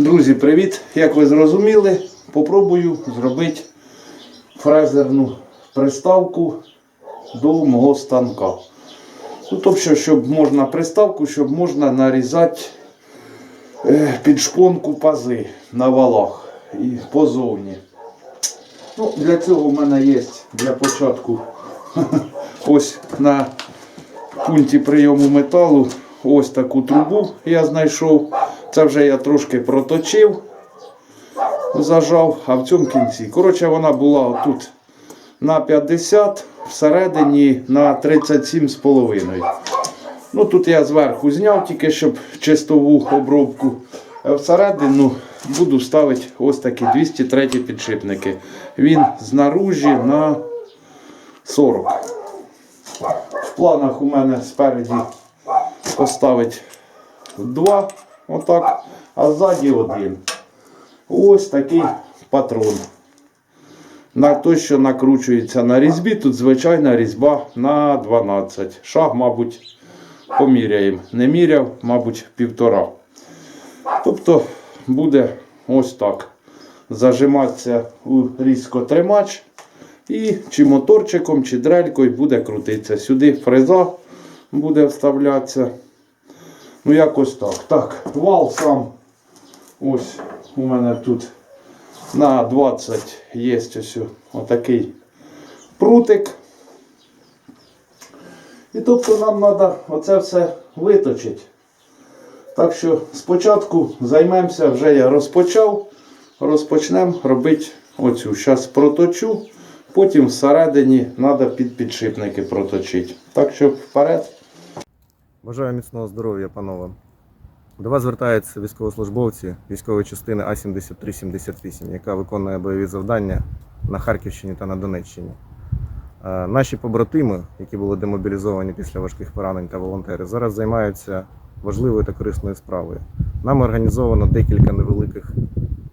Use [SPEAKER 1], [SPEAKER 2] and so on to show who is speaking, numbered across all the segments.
[SPEAKER 1] Друзі, привіт! Як ви зрозуміли, попробую зробити фрезерну приставку до мого станка. Ну, тобто, щоб можна приставку, щоб можна нарізати е, під шпонку пази на валах і позовні. Ну, для цього в мене є для початку ось на пункті прийому металу ось таку трубу я знайшов. Це вже я трошки проточив, зажав, а в цьому кінці. Коротше, вона була отут на 50, всередині на 37,5. Ну тут я зверху зняв, тільки щоб чистову обробку. Всередину буду ставити ось такі 203 підшипники. Він знаружі на 40. В планах у мене спереді поставити два, отак, а ззаді один. Ось такий патрон. На той, що накручується на різьбі, тут звичайна різьба на 12. Шаг, мабуть, поміряємо. Не міряв, мабуть, півтора. Тобто буде ось так. Зажиматися у різкотримач. І чи моторчиком, чи дрелькою буде крутитися. Сюди фреза буде вставлятися. Ну, якось так. Так, вал сам. Ось у мене тут на 20 є ось отакий прутик. І тобто нам треба оце все виточити. Так що спочатку займемося, вже я розпочав. Розпочнемо робити оцю. Зараз проточу, потім всередині треба під підшипники проточити. Так що вперед.
[SPEAKER 2] Бажаю міцного здоров'я, панове. До вас звертаються військовослужбовці військової частини А-7378, яка виконує бойові завдання на Харківщині та на Донеччині. Е, Наші побратими, які були демобілізовані після важких поранень та волонтери, зараз займаються важливою та корисною справою. Нами організовано декілька невеликих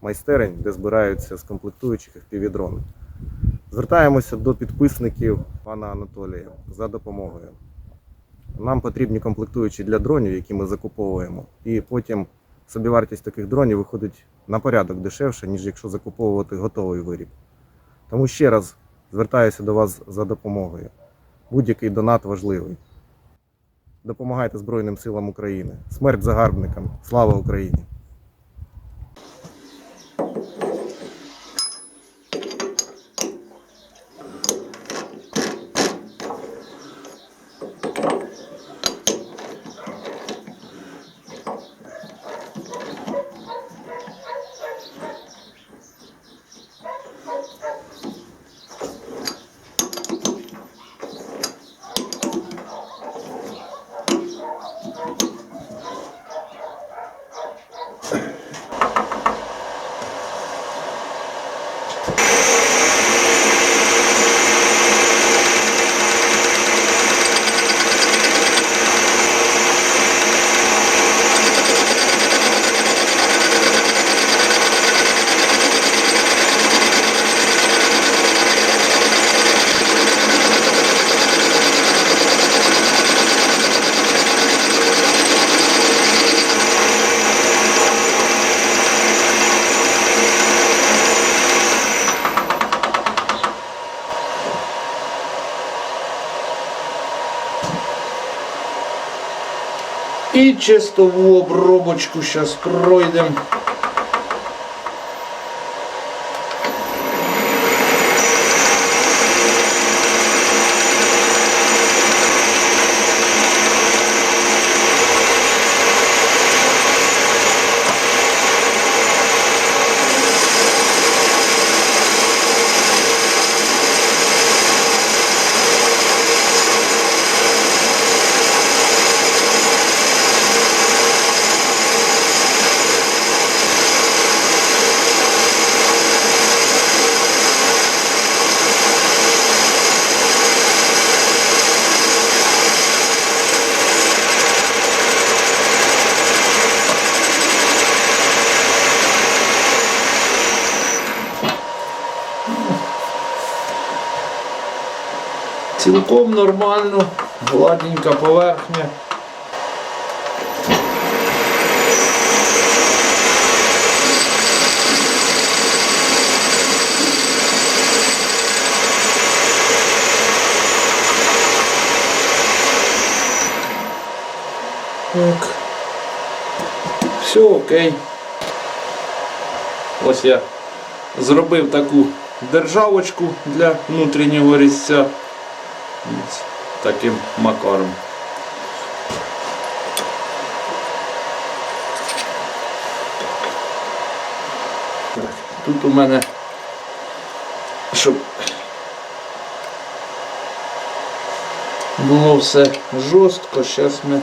[SPEAKER 2] майстерень, де збираються з комплектуючих FPV-дрони. Звертаємося до підписників пана Анатолія за допомогою. Нам потрібні комплектуючі для дронів, які ми закуповуємо, і потім собівартість таких дронів виходить на порядок дешевше, ніж якщо закуповувати готовий виріб. Тому ще раз звертаюся до вас за допомогою. Будь-який донат важливий. Допомагайте Збройним силам України. Смерть загарбникам! Слава Україні!
[SPEAKER 1] І чистову обробочку зараз пройдемо. цілком нормально, гладненька поверхня. Так. Все окей. Ось я зробив таку державочку для внутрішнього різця. Таким макаром. Тут у мене, щоб було все жорстко, зараз ми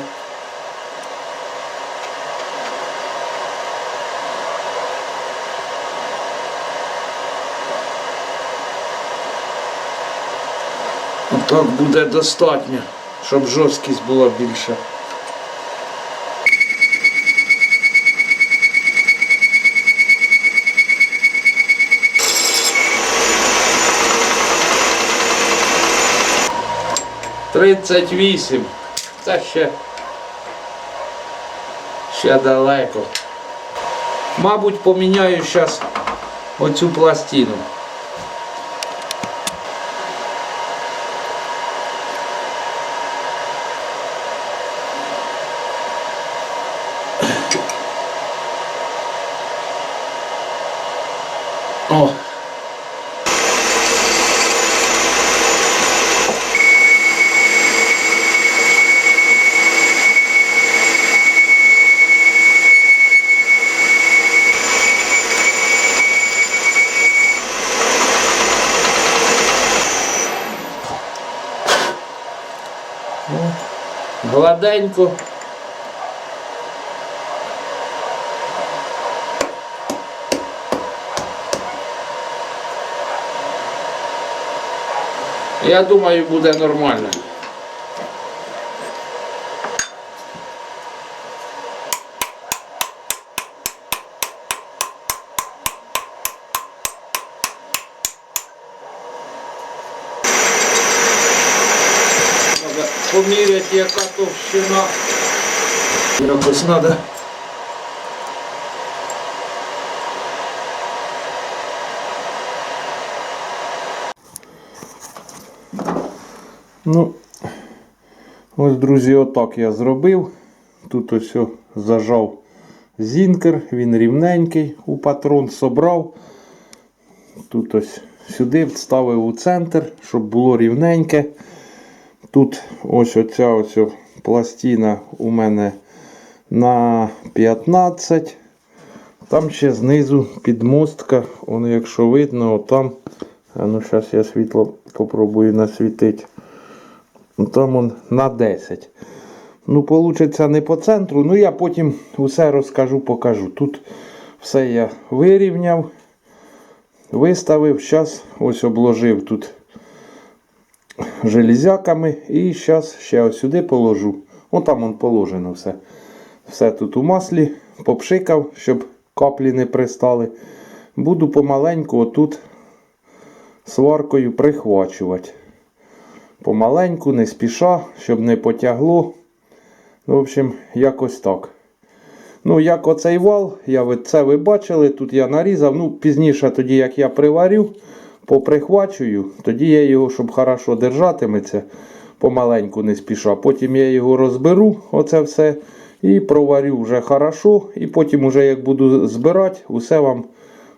[SPEAKER 1] Так буде достатньо, щоб жорсткість була більша. Тридцять вісім. Це ще, ще далеко. Мабуть, поміняю зараз оцю пластину. О. Ну, Гладенько. Я думаю, буде нормально. Треба поміряти, яка товщина. Якось треба. Ну, ось, друзі, отак я зробив. Тут ось зажав зінкер, він рівненький у патрон собрав. Тут ось сюди вставив у центр, щоб було рівненьке. Тут ось оця ось пластина у мене на 15. Там ще знизу підмостка, воно якщо видно, там. Ну зараз я світло попробую насвітити. Там он на 10. Ну, получиться не по центру. Ну, я потім усе розкажу, покажу. Тут все я вирівняв, виставив. Зараз ось обложив тут железяками. І зараз ще ось сюди положу. Вон там он положено все. Все тут у маслі попшикав, щоб каплі не пристали. Буду помаленьку отут сваркою прихвачувати помаленьку, не спіша, щоб не потягло. Ну, в общем, якось так. Ну, як оцей вал, я це ви бачили, тут я нарізав. Ну, пізніше, тоді, як я приварю, поприхвачую, тоді я його, щоб хорошо держатиметься, помаленьку не спіша. Потім я його розберу, оце все, і проварю вже хорошо. І потім, уже як буду збирати, усе вам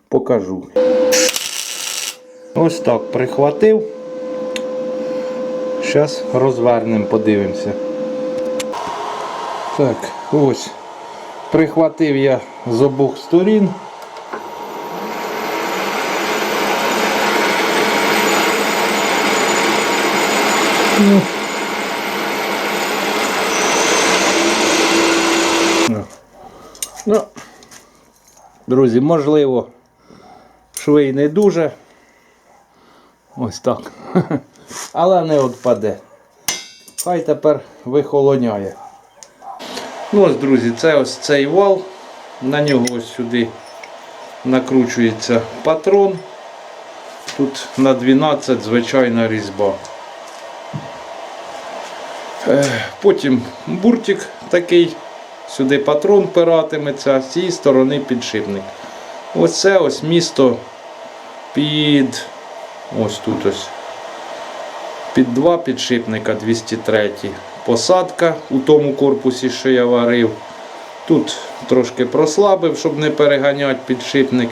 [SPEAKER 1] покажу. Ось так прихватив. Зараз розвернемо, подивимося. Так, ось. Прихватив я з обох сторін. Ну. Ну. Ну. Друзі, можливо, швей не дуже. Ось так. Але не відпаде. Хай тепер вихолоняє. Ну ось, друзі, це ось цей вал. На нього ось сюди накручується патрон. Тут на 12 звичайна різьба. Е, Потім буртик такий, сюди патрон пиратиметься, з цієї сторони підшипник. Ось це ось місто під ось тут ось. Під два підшипника 203. Посадка у тому корпусі, що я варив. Тут трошки прослабив, щоб не переганяти підшипник.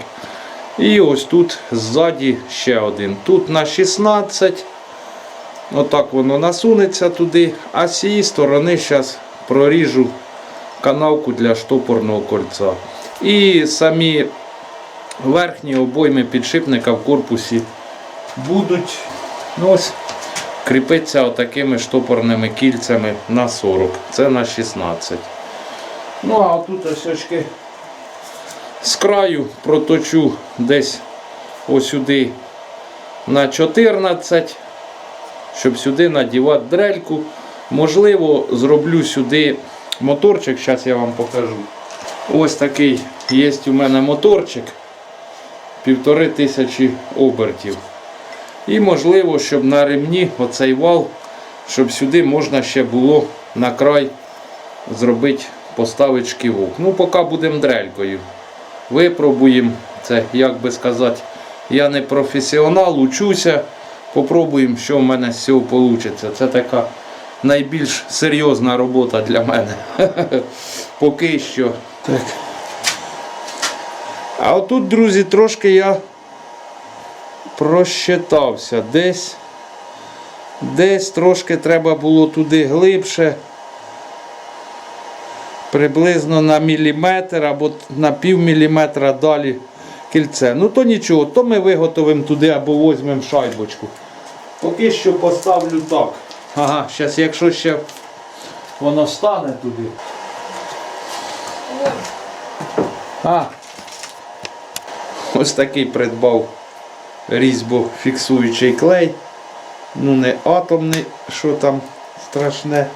[SPEAKER 1] І ось тут ззаді ще один. Тут на 16. Отак воно насунеться туди. А з цієї сторони зараз проріжу канавку для штопорного кольця. І самі верхні обойми підшипника в корпусі будуть ну ось, кріпитися отакими штопорними кільцями на 40. Це на 16. Ну а тут ось з краю проточу десь ось сюди на 14, щоб сюди надівати дрельку. Можливо, зроблю сюди моторчик, зараз я вам покажу. Ось такий є у мене моторчик. Півтори тисячі обертів. І можливо, щоб на ремні оцей вал, щоб сюди можна ще було на край зробити, поставити шківок. Ну, поки будемо дрелькою. Випробуємо це, як би сказати, я не професіонал, учуся. Попробуємо, що в мене з цього вийде. Це така найбільш серйозна робота для мене. Поки що. Так. А отут, друзі, трошки я просчитався. Десь, десь трошки треба було туди глибше. Приблизно на міліметр або на пів міліметра далі кільце. Ну то нічого, то ми виготовимо туди або візьмемо шайбочку. Поки що поставлю так. Ага, зараз, якщо ще воно стане туди. А, ось такий придбав різьбу фіксуючий клей. Ну не атомний, що там страшне.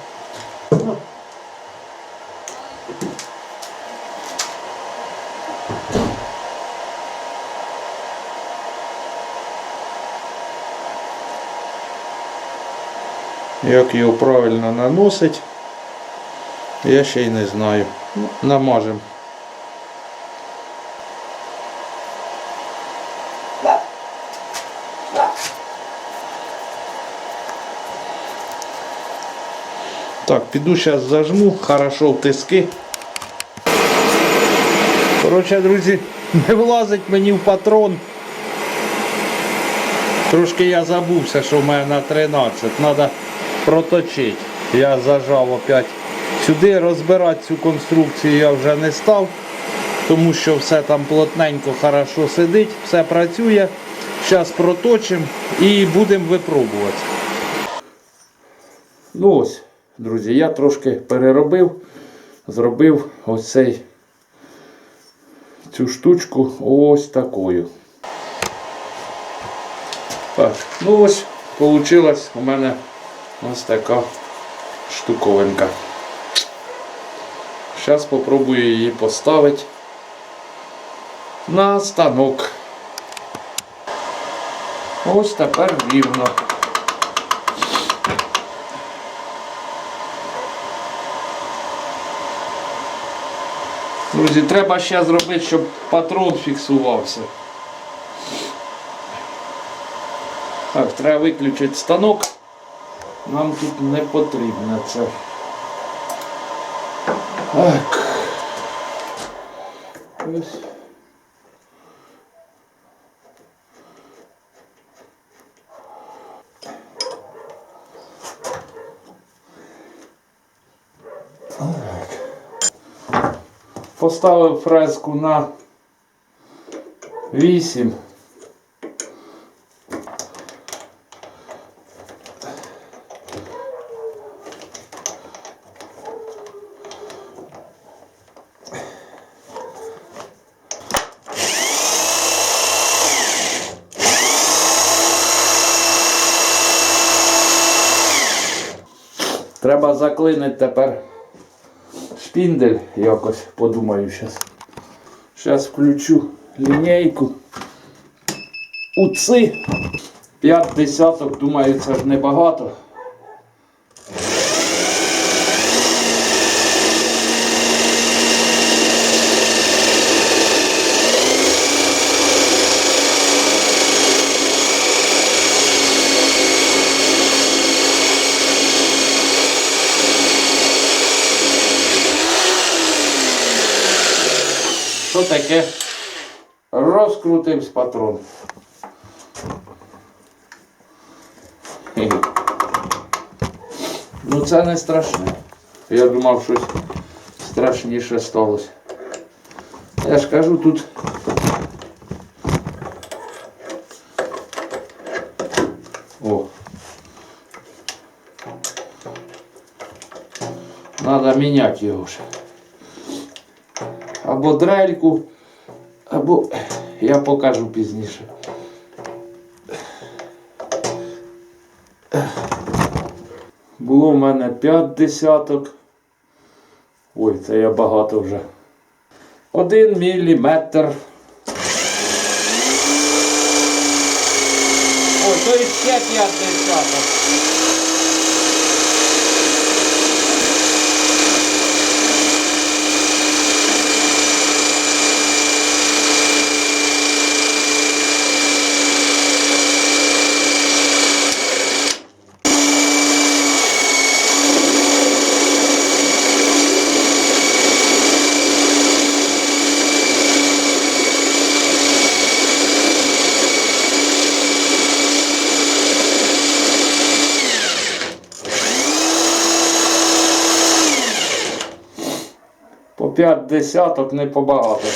[SPEAKER 1] Як його правильно наносить, я ще й не знаю. Ну, намажемо. Так, піду зараз зажму, хорошо в тиски. Коротше, друзі, не влазить мені в патрон. Трошки я забувся, що в мене на 13. Треба проточити. Я зажав опять сюди. Розбирати цю конструкцію я вже не став, тому що все там плотненько, хорошо сидить, все працює. Зараз проточимо і будемо випробувати. Ну ось, друзі, я трошки переробив, зробив ось цю штучку ось такою. Так, ну ось, вийшла у мене ось така штуковинка. Зараз спробую її поставити на станок. Ось тепер рівно. Друзі, треба ще зробити, щоб патрон фіксувався. Так, треба виключити станок. Нам тут не потрібно це. Так. Ось. Поставив фрезку на 8. Треба тепер шпіндель якось, подумаю зараз. Зараз включу лінійку. Уци. 5 десяток, думаю, це ж небагато. Що таке розкрутився патрон. Ну це не страшне. Я думав, щось страшніше сталося. Я ж кажу, тут О. Надо міняти його ще. Або дрельку, або я покажу пізніше. Було в мене 5 десяток. Ой, це я багато вже. Один міліметр. Ой, то і ще 5 десяток. 5 десяток не побагато.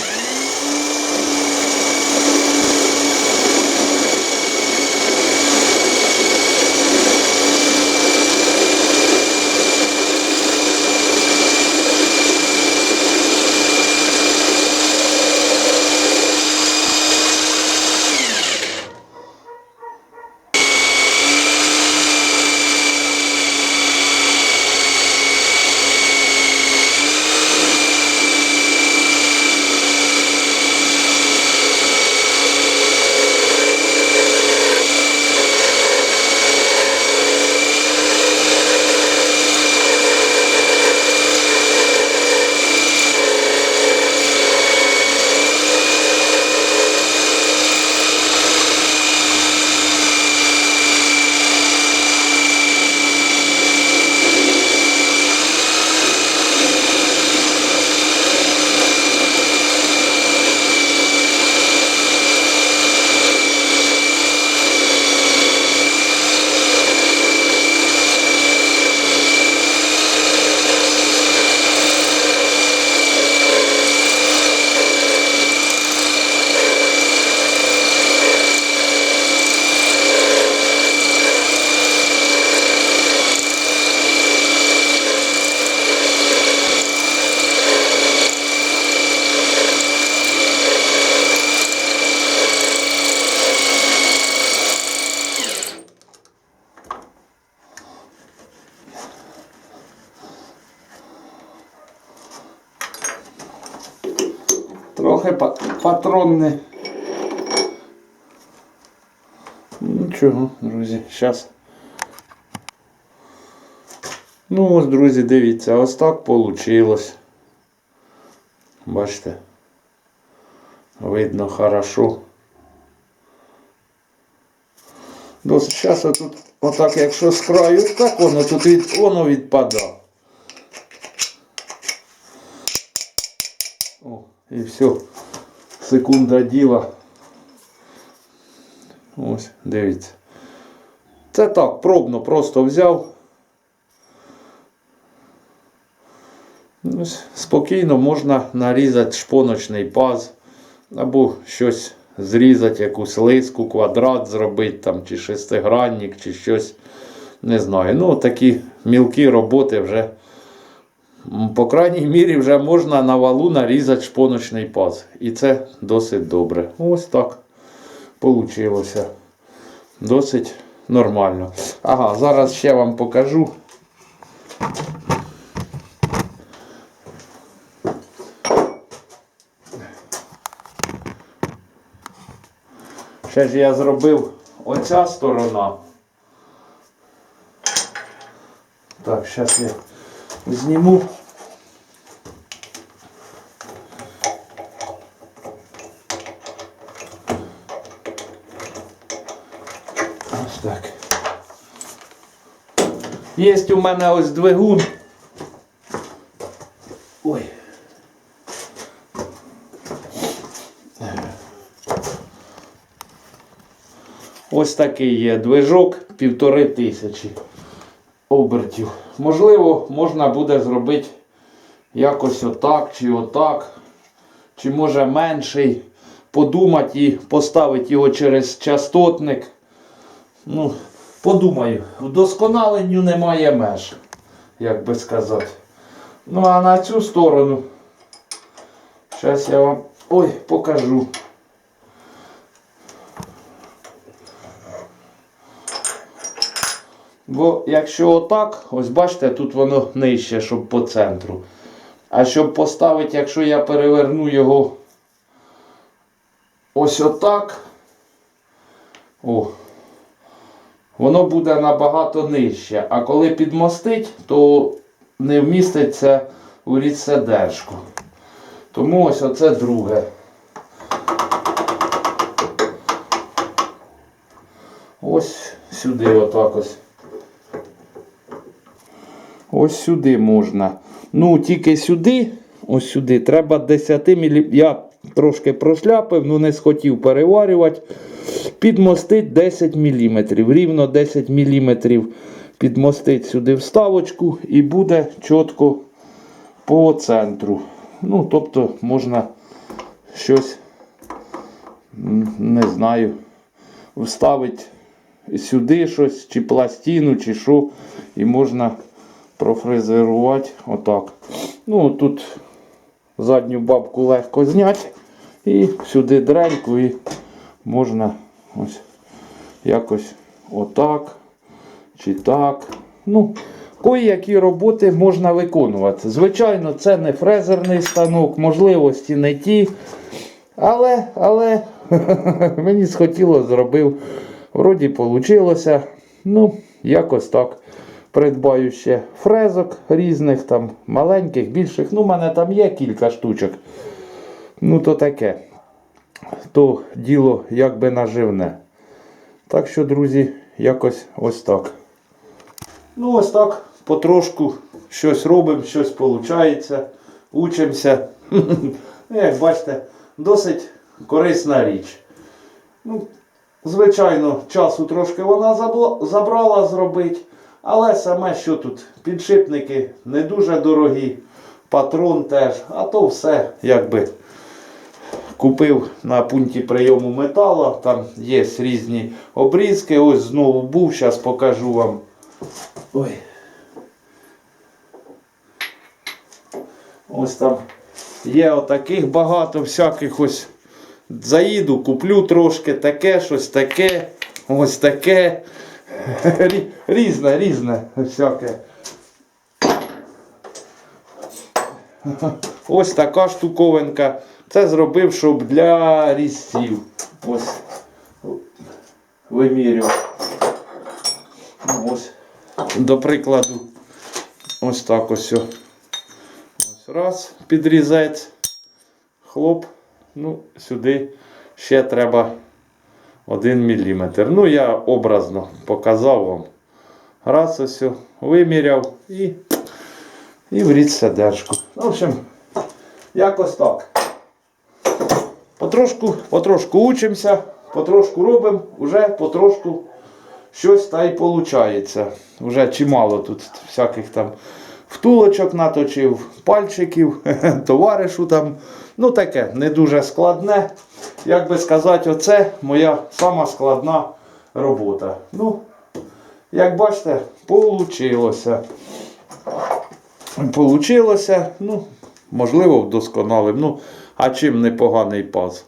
[SPEAKER 1] Патронне. Нічого, друзі, зараз. Ну ось, друзі, дивіться, ось так вийшло. Бачите. Видно хорошо. Досить зараз отут, отак, якщо з краю, так воно тут від, воно відпадає. О, і все. Секунда діла. Ось, дивіться. Це так, пробно просто взяв. Ось, спокійно можна нарізати шпоночний паз або щось зрізати, якусь лиску, квадрат зробити там, чи шестигранник, чи щось. Не знаю. Ну, такі мілкі роботи вже. По крайній мірі вже можна на валу нарізати шпоночний паз. І це досить добре. Ось так вийшло. Досить нормально. Ага, зараз ще вам покажу. Ще ж я зробив оця сторона. Так, зараз я зніму. Ось так. Є у мене ось двигун. Ой. Ось такий є движок півтори тисячі обертів. Можливо, можна буде зробити якось отак чи отак, чи може менший. Подумати і поставити його через частотник. Ну, подумаю, вдосконаленню немає меж, як би сказати. Ну, а на цю сторону, зараз я вам ой, покажу. Бо якщо отак, ось бачите, тут воно нижче, щоб по центру. А щоб поставити, якщо я переверну його ось отак, о, воно буде набагато нижче. А коли підмостить, то не вміститься у рідседержку. Тому ось оце друге. Ось сюди отак ось. Ось сюди можна. Ну, тільки сюди, ось сюди, треба 10 мм. Я трошки прошляпив, ну не схотів переварювати. Підмостить 10 мм. Рівно 10 мм підмостить сюди вставочку і буде чітко по центру. Ну, тобто можна щось, не знаю, вставити сюди щось, чи пластину, чи що, і можна профрезерувати отак. Ну, тут задню бабку легко зняти і сюди дреньку і можна ось якось отак чи так. Ну, Кої-які роботи можна виконувати. Звичайно, це не фрезерний станок, можливості не ті. Але, але мені схотіло, зробив. Вроді вийшло. Ну, якось так. Придбаю ще фрезок різних, там маленьких, більших. Ну, в мене там є кілька штучок. Ну, то таке. То діло якби наживне. Так що, друзі, якось ось так. Ну, ось так, потрошку щось робимо, щось виходить, учимося. Ну, Як бачите, досить корисна річ. Ну, звичайно, часу трошки вона забрала зробити. Але саме що тут? Підшипники не дуже дорогі, патрон теж, а то все якби купив на пункті прийому металу. Там є різні обрізки. Ось знову був, зараз покажу вам. Ой. Ось там є отаких багато всяких ось. Заїду, куплю трошки таке, щось таке, ось таке. Рі- Різне, різне всяке. Ось така штуковинка. Це зробив, щоб для різців. Ось вимірював. Ну, Ось. До прикладу, ось так ось. Ось раз, підрізець. Хлоп. Ну, сюди ще треба 1 мм. Ну, я образно показав вам. Раз ось виміряв і, і в сидержку. В общем, якось так. Потрошку, потрошку учимося, потрошку робимо, вже потрошку щось та й виходить. Вже чимало тут всяких там втулочок наточив, пальчиків, товаришу там. Ну таке, не дуже складне. Як би сказати, оце моя сама складна робота. Ну, як бачите, получилося. Получилося, ну, можливо, вдосконалим. Ну, а чим непоганий паз?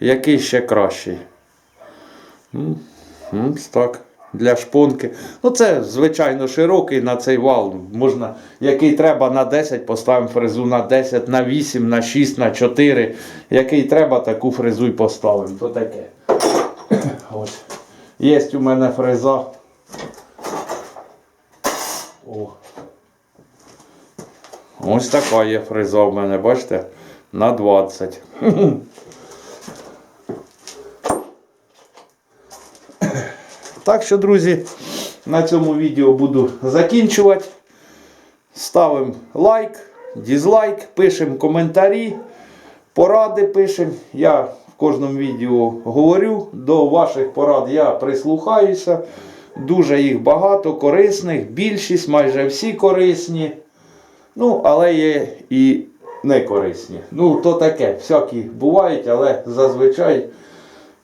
[SPEAKER 1] Який ще кращий? М, так. Для шпонки. Ну, це, звичайно, широкий на цей вал. Можна, який треба на 10, поставимо фрезу на 10, на 8, на 6, на 4. Який треба, таку фрезу й поставимо. То таке. Ось. Є у мене фреза. О. Ось така є фреза в мене, бачите? На 20. Так що, друзі, на цьому відео буду закінчувати. Ставимо лайк, дізлайк, пишемо коментарі, поради пишемо. Я в кожному відео говорю, до ваших порад я прислухаюся. Дуже їх багато, корисних, більшість, майже всі корисні. Ну, але є і не корисні. Ну, то таке, всякі бувають, але зазвичай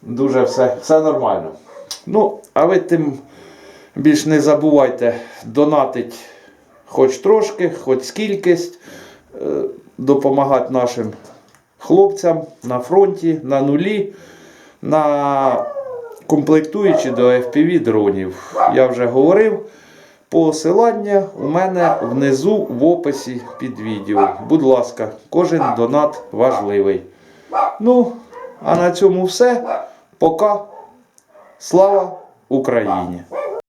[SPEAKER 1] дуже все, все нормально. Ну, а ви тим більш не забувайте донатить хоч трошки, хоч скількись, е, допомагати нашим хлопцям на фронті, на нулі, на комплектуючі до FPV дронів. Я вже говорив. Посилання у мене внизу в описі під відео. Будь ласка, кожен донат важливий. Ну, а на цьому все. Пока. Слава Україні!